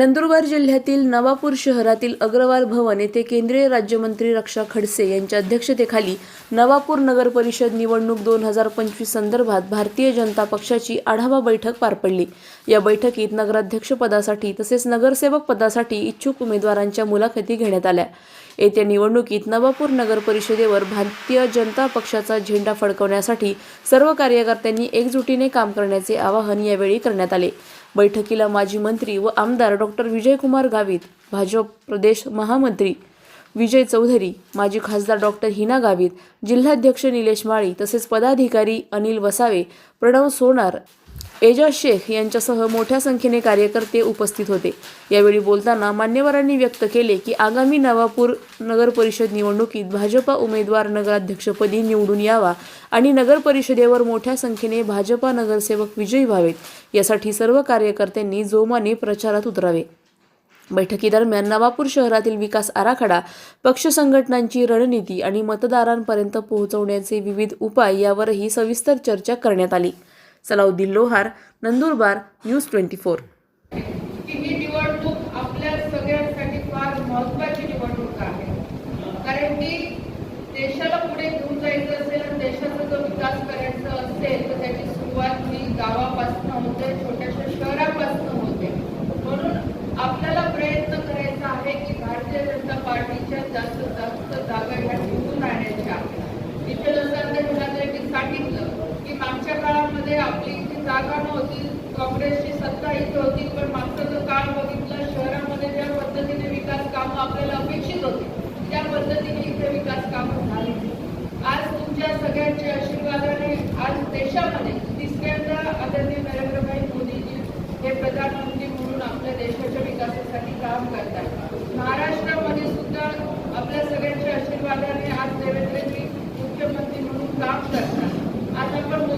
नंदुरबार जिल्ह्यातील नवापूर शहरातील अग्रवाल भवन येथे केंद्रीय राज्यमंत्री रक्षा खडसे यांच्या अध्यक्षतेखाली नवापूर नगर परिषद निवडणूक दोन हजार पंचवीस संदर्भात भारतीय जनता पक्षाची आढावा बैठक पार पडली. या बैठकीत नगराध्यक्षपदासाठी तसेच नगरसेवक पदासाठी इच्छुक उमेदवारांच्या मुलाखती घेण्यात आल्या. येत्या निवडणुकीत नवापूर नगर परिषदेवर भारतीय जनता पक्षाचा झेंडा फडकवण्यासाठी सर्व कार्यकर्त्यांनी एकजुटीने काम करण्याचे आवाहन यावेळी करण्यात आले. बैठकीला माजी मंत्री व आमदार डॉक्टर विजयकुमार गावित भाजप प्रदेश महामंत्री विजय चौधरी माजी खासदार डॉक्टर हिना गावित जिल्हाध्यक्ष निलेश माळी तसेच पदाधिकारी अनिल वसावे प्रणव सोनार एजाज शेख यांच्यासह मोठ्या संख्येने कार्यकर्ते उपस्थित होते. यावेळी बोलताना मान्यवरांनी व्यक्त केले की आगामी नवापूर नगरपरिषद निवडणुकीत भाजपा उमेदवार नगराध्यक्षपदी निवडून यावा आणि नगरपरिषदेवर मोठ्या संख्येने भाजपा नगरसेवक विजयी व्हावेत. यासाठी सर्व कार्यकर्त्यांनी जोमाने प्रचारात उतरावे. बैठकीदरम्यान नवापूर शहरातील विकास आराखडा पक्ष संघटनांची रणनीती आणि मतदारांपर्यंत पोहोचवण्याचे विविध उपाय यावरही सविस्तर चर्चा करण्यात आली. Salauddin Lohar Nandurbar news twenty four की ही निवडणूक आपल्या सगळ्यांसाठी फार महत्वाची निवडणूक आहे कारण की देशाला पुढे घेऊन जायचं असेल आणि देशाचा जो विकास करायचा असेल तर त्याची सुरुवात ही गावापासून होते छोट्याशा शहरापासून होते म्हणून आपल्याला प्रयत्न करायचा आहे की भारतीय जनता पार्टीच्या जास्तीत जास्त जागा ह्या निवडून आणण्याच्या आहेत विठ्ठल सरांनी मुलांनी मी सांगितलं की मागच्या काळामध्ये आपली इथे जागा नव्हती काँग्रेसची सत्ता इथे होती पण मागचं जो काळ बघितलं शहरामध्ये ज्या पद्धतीने विकास कामं आपल्याला अपेक्षित होती त्या पद्धतीने इथे विकास कामं झाली. आज तुमच्या सगळ्यांच्या आशीर्वादाने आज देशामध्ये तिसऱ्यांदा आदरणीय नरेंद्रभाई मोदीजी हे प्रधानमंत्री म्हणून आपल्या देशाच्या विकासासाठी काम करतात. महाराष्ट्रामध्ये सुद्धा आपल्या सगळ्यांच्या आशीर्वादाने आज देवेंद्रजी मुख्यमंत्री म्हणून काम करतात. आज आपण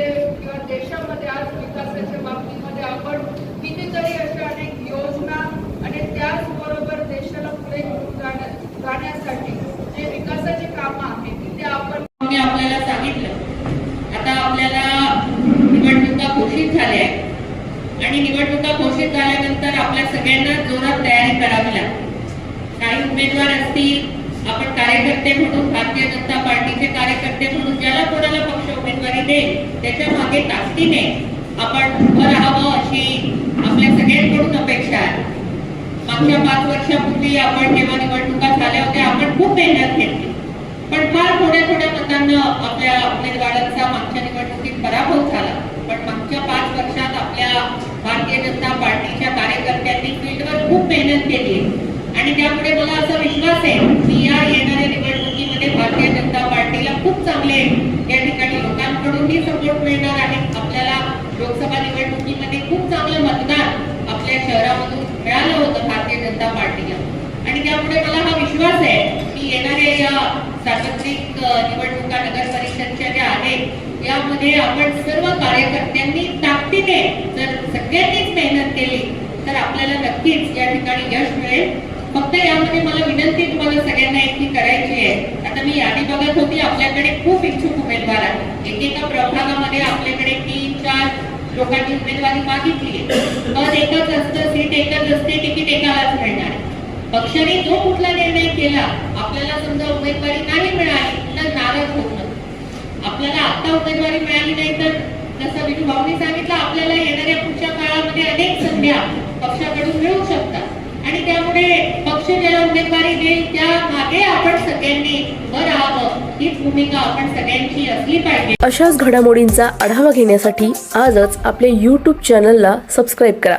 महाराष्ट्रामध्ये किंवा देशामध्ये आज विकासाच्या बाबतीमध्ये आपण कितीतरी अशा अनेक योजना आणि त्याचबरोबर देशाला पुढे घेऊन जाण्यासाठी जे विकासाची कामं आहेत ती ते आपण मी आपल्याला सांगितलं. आता आपल्याला निवडणुका घोषित झाल्या आणि निवडणुका घोषित झाल्यानंतर आपल्या सगळ्यांना जोरात तयारी करावी लागते. काही उमेदवार असतील आपण कार्यकर्ते म्हणून भारतीय जनता पार्टीचे कार्यकर्ते म्हणून ज्याला कोणाला पक्ष उमेदवारी देईल त्याच्या ताकदीने आपण उभं राहावं अशी आपल्या सगळ्यांकडून अपेक्षा आहे. मागच्या पाच वर्षापूर्वी आपण जेव्हा निवडणुका झाल्या होत्या आपण खूप मेहनत घेतली. पण फार थोड्या थोड्या मतांना आपल्या उमेदवारांचा मागच्या निवडणुकीत पराभव झाला. पण मागच्या पाच वर्षात आपल्या भारतीय जनता पार्टीच्या कार्यकर्त्यांनी फील्डवर खूप मेहनत केली. आणि त्यामुळे मला असा विश्वास आहे की या येणाऱ्या निवडणुकीमध्ये भारतीय जनता पार्टीला खूप चांगले या ठिकाणी लोकांकडूनही सपोर्ट मिळणार आहे आपल्याला लोकसभा निवडणुकीमध्ये खूप चांगलं मतदान आपल्या शहरामधून मिळालं होतं भारतीय जनता पार्टीला आणि त्यामुळे मला हा विश्वास आहे की येणाऱ्या या सार्वत्रिक निवडणुका नगर परिषदच्या ज्या आहेत यामध्ये आपण सर्व कार्यकर्त्यांनी ताकदीने जर सगळ्यांनीच मेहनत केली तर आपल्याला नक्कीच या ठिकाणी यश मिळेल. फक्त यामध्ये मला विनंती तुम्हाला सगळ्यांना एक ही करायची आहे. आता मी यादी बघत होती आपल्याकडे खूप इच्छुक उमेदवार आहेत. एकेका प्रभागामध्ये आपल्याकडे तीन चार लोकांनी उमेदवारी मागितली आहे. पद एकच असतं सीट एकच असते तिकीट एकालाच मिळणार आहे. पक्षाने जो कुठला निर्णय केला आपल्याला समजा उमेदवारी नाही मिळाली तर नाराज होत नाही. आपल्याला आता उमेदवारी मिळाली नाही तर जसं विठू सांगितलं आपल्याला येणाऱ्या पुढच्या काळामध्ये अनेक संध्या पक्षाकडून मिळू शकतात. आणि त्यामुळे पक्ष ज्याला उमेदवारी देईल त्या मागे आपण सगळ्यांनी उभं राहावं हीच भूमिका आपण सगळ्यांची असली पाहिजे. अशाच घडामोडींचा आढावा घेण्यासाठी आजच आपल्या यूट्यूब चॅनलला सबस्क्राईब करा.